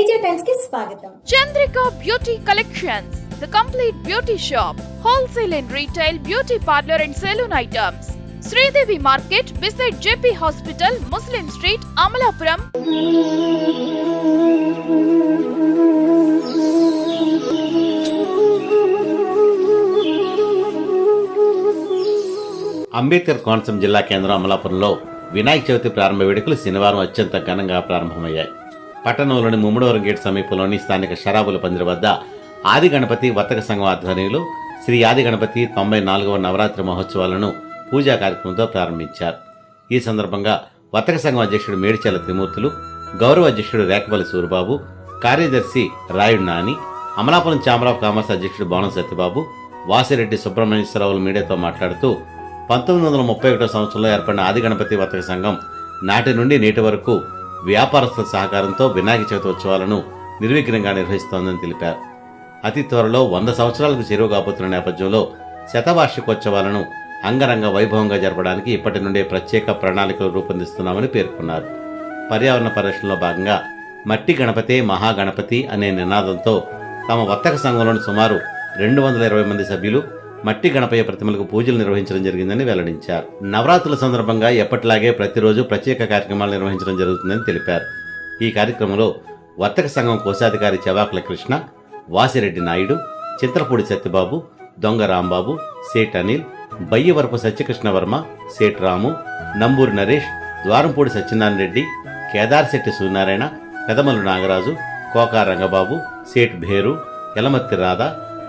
తేజ టైమ్స్కి స్వాగతం. Chandrika beauty collections the complete beauty shop wholesale and retail beauty parlour and salon items. Sridevi market beside JP hospital Muslim street Amalapuram. Ambedkar Konaseema జిల్లా కేంద్రం అమలాపురంలో వినాయక చవితి ప్రారంభ వేడుకలు శనివారం అత్యంత ఘనంగా ప్రారంభమయ్యాయి. పట్టణంలోని ముమ్మడవరం గేట్ సమీపంలోని స్థానిక షరాబుల పందిరి వద్ద ఆది గణపతి వర్తక సంఘం ఆధ్వర్యంలో శ్రీ ఆది గణపతి తొంభై నాలుగవ నవరాత్రి మహోత్సవాలను పూజా కార్యక్రమంతో ప్రారంభించారు. ఈ సందర్భంగా వర్తక సంఘం అధ్యక్షుడు మేడిచల త్రిమూర్తులు గౌరవ అధ్యక్షుడు రేకపల్లి సూరిబాబు కార్యదర్శి Rayudu Nani Amalapuram chamber of commerce అధ్యక్షుడు భవన సత్యబాబు వాసిరెడ్డి సుబ్రహ్మణ్యేశ్వరరావులు మీడియాతో మాట్లాడుతూ పంతొమ్మిది వందల ముప్పై ఒకటో సంవత్సరంలో ఏర్పడిన ఆది గణపతి వర్తక సంఘం నాటి నుండి నేటి వరకు వ్యాపారస్తుల సహకారంతో వినాయక చవితి ఉత్సవాలను నిర్విఘ్నంగా నిర్వహిస్తోందని తెలిపారు. అతి త్వరలో వంద సంవత్సరాలకు చేరువు కాబోతున్న నేపథ్యంలో శతవార్షికోత్సవాలను అంగరంగ వైభవంగా జరపడానికి ఇప్పటి నుండే ప్రత్యేక ప్రణాళికలు రూపొందిస్తున్నామని పేర్కొన్నారు. పర్యావరణ పరిరక్షణలో భాగంగా మట్టి గణపతే మహాగణపతి అనే నినాదంతో తమ వర్తక సంఘంలోని సుమారు రెండు వందల ఇరవై మంది సభ్యులు మట్టి గణపయ్య ప్రతిమలకు పూజలు నిర్వహించడం జరిగిందని వెల్లడించారు. నవరాత్రుల సందర్భంగా ఎప్పటిలాగే ప్రతిరోజు ప్రత్యేక కార్యక్రమాలు నిర్వహించడం జరుగుతుందని తెలిపారు. ఈ కార్యక్రమంలో వర్తక సంఘం కోశాధికారి చెవాకుల కృష్ణ వాసిరెడ్డి నాయుడు చింతలపూడి సత్యబాబు దొంగ రాంబాబు సేట్ అనిల్ బయ్యవరపు సత్యకృష్ణ వర్మ సేట్ రాము నంబూరి నరేష్ ద్వారంపూడి సత్యనారాయణ రెడ్డి కేదార్శెట్టి సూర్యనారాయణ పెదమలు నాగరాజు కోకా రంగబాబు సేట్ భేరు యలమత్తి రాధ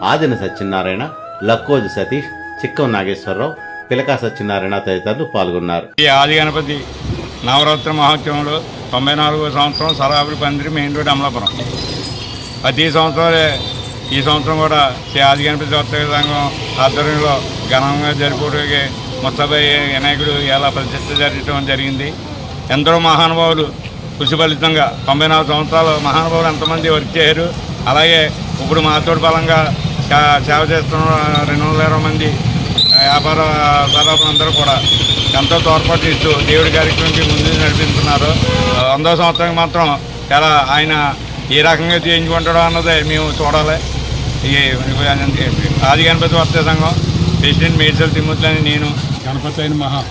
ఆదిన సత్యనారాయణ లక్కోజు సతీష్ చిక్కం నాగేశ్వరరావు పిలకా సత్యనారాయణ తదితరులు పాల్గొన్నారు. ఈ ఆది గణపతి నవరాత్రి మహోత్సవంలో తొంభై నాలుగో సంవత్సరం సరాబురి పందిరి మెయిన్ రోడ్ అమలాపురం. ప్రతి సంవత్సరం ఈ సంవత్సరం కూడా శ్రీ ఆది గణపతి వర్తక సంఘం ఆధ్వర్యంలో ఘనంగా జరుపుకోవడానికి ముత్తబై వినాయకుడు ఎలా ప్రతిష్ట జరగడం జరిగింది. ఎందరో మహానుభావులు కృషి ఫలితంగా తొంభై నాలుగు సంవత్సరాలు మహానుభావులు ఎంతమంది వర్క్ చేయరు. అలాగే ఇప్పుడు మాతోడు బలంగా సేవ చేస్తున్న రెండు వందల ఇరవై మంది వ్యాపార సరఫరందరూ కూడా ఎంతో తోడ్పాటు ఇస్తూ దేవుడి కార్యక్రమంకి ముందు నడిపిస్తున్నారు. వందో సంవత్సరానికి మాత్రం చాలా ఆయన ఏ రకంగా చేయించుకుంటాడో అన్నదే మేము చూడాలి. ఈ ఆది గణపతి వర్త సంఘం ప్రెసిడెంట్ మేడ్చల్ తిమ్మతులని అని నేను. గణపతి అయిన మహా.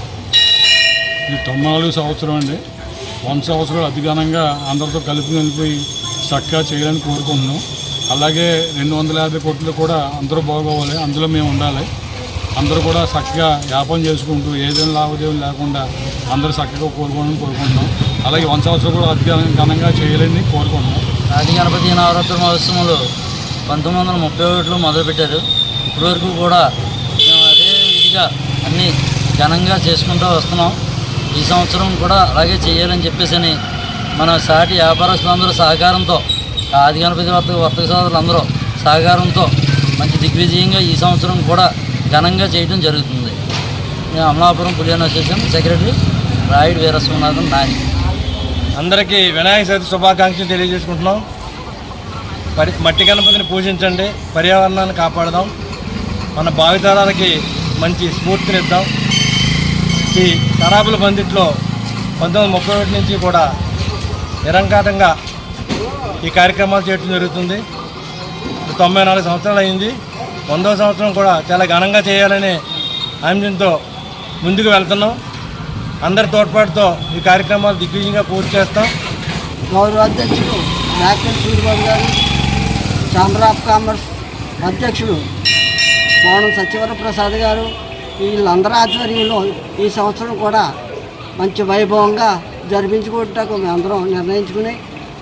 ఇది తొమ్మిది నాలుగు సంవత్సరం అండి. వంద సంవత్సరాలు అతి అందరితో కలిపి కలిపి చక్కగా చేయాలని కోరుకుంటున్నాం. అలాగే రెండు వందల యాభై కోట్లు కూడా అందరూ బాగోవాలి అందులో మేము ఉండాలి. అందరూ కూడా చక్కగా వ్యాపారం చేసుకుంటూ ఏదైనా లావాదేవీలు లేకుండా అందరూ చక్కగా కోరుకోవాలని కోరుకుంటున్నాం. అలాగే వంద సంవత్సరాలు కూడా అతి ఘనంగా చేయాలని కోరుకుంటున్నాం. ఆది గణపతి నవరాత్రి మహోత్సవంలో పంతొమ్మిది వందల ముప్పై ఒకటిలో మొదలుపెట్టారు. ఇప్పటివరకు కూడా మేము అదే విధిగా అన్నీ ఘనంగా చేసుకుంటూ వస్తున్నాం. ఈ సంవత్సరం కూడా అలాగే చేయాలని చెప్పేసి అని మన సాటి వ్యాపారస్తులందరూ సహకారంతో ఆది గణపతి వర్తక వర్తక సోదరులందరూ సహకారంతో మంచి దిగ్విజయంగా ఈ సంవత్సరం కూడా ఘనంగా చేయడం జరుగుతుంది. నేను Amalapuram bullion association secretary Rayudu Veeraswaminathan Nani అందరికీ వినాయక చవితి శుభాకాంక్షలు తెలియజేసుకుంటున్నాం. పరి మట్టి గణపతిని పూజించండి పర్యావరణాన్ని కాపాడదాం. మన భావితరాలకి మంచి స్ఫూర్తినిద్దాం ఈ సరాబుల బందిట్లో పంతొమ్మిది ముప్పై ఒకటి నుంచి కూడా నిరంకాటంగా ఈ కార్యక్రమాలు చేయడం జరుగుతుంది. తొంభై నాలుగు సంవత్సరాలు అయింది. వందో సంవత్సరం కూడా చాలా ఘనంగా చేయాలనే ఆంశంతో ముందుకు వెళ్తున్నాం. అందరి తోడ్పాటుతో ఈ కార్యక్రమాలు దిగ్విజయంగా పూర్తి చేస్తాం. గౌరవ అధ్యక్షుడు నాయకులు సూర్యబాబు గారు ఛాంబర్ ఆఫ్ కామర్స్ అధ్యక్షుడు మోనం సత్యవర ప్రసాద్ గారు వీళ్ళందరి ఆధ్వర్యంలో ఈ సంవత్సరం కూడా మంచి వైభవంగా జరిపించుకుంటకు మేమందరం నిర్ణయించుకుని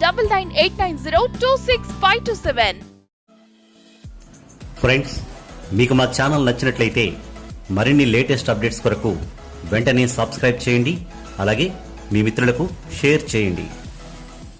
Double nine eight nine zero two six five two seven friends మీకు మా ఛానల్ నచ్చినట్లయితే మరిన్ని లేటెస్ట్ అప్డేట్స్ కొరకు వెంటనే సబ్స్క్రైబ్ చేయండి అలాగే మీ మిత్రులకు షేర్ చేయండి.